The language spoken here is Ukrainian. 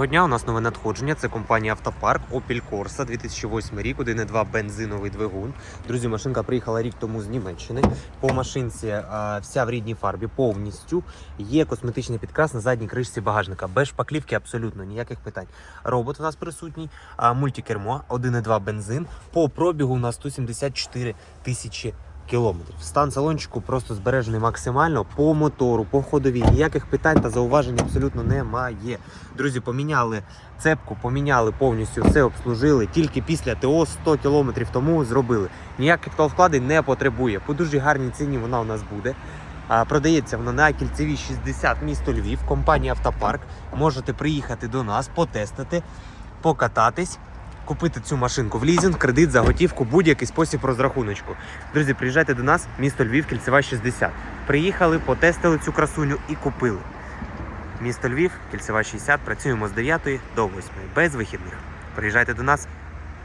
Доброго дня, у нас нове надходження. Це компанія Автопарк Opel Corsa 2008 рік, 1.2 бензиновий двигун. Друзі, машинка приїхала рік тому з Німеччини. По машинці а, вся в рідній фарбі повністю. Є косметичний підкрас на задній кришці багажника. Без шпаклівки абсолютно ніяких питань. Робот у нас присутній, а, мультикермо, 1.2 бензин. По пробігу у нас 174 тисячі кілометрів. Стан салончику просто збережений максимально по мотору, по ходовій. Ніяких питань та зауважень абсолютно немає. Друзі, поміняли цепку, поміняли повністю все обслужили. Тільки після ТО 100 кілометрів тому зробили. Ніяких вкладень не потребує. По дуже гарній ціні вона у нас буде. Продається вона на кільцевій 60 місто Львів, компанія Автопарк. Можете приїхати до нас, потестити, покататись, купити цю машинку в лізинг, кредит, заготівку, будь-який спосіб розрахуночку. Друзі, приїжджайте до нас, місто Львів, кільцева 60. Приїхали, потестили цю красуню і купили. Місто Львів, кільцева 60, працюємо з 9 до 8, без вихідних. Приїжджайте до нас,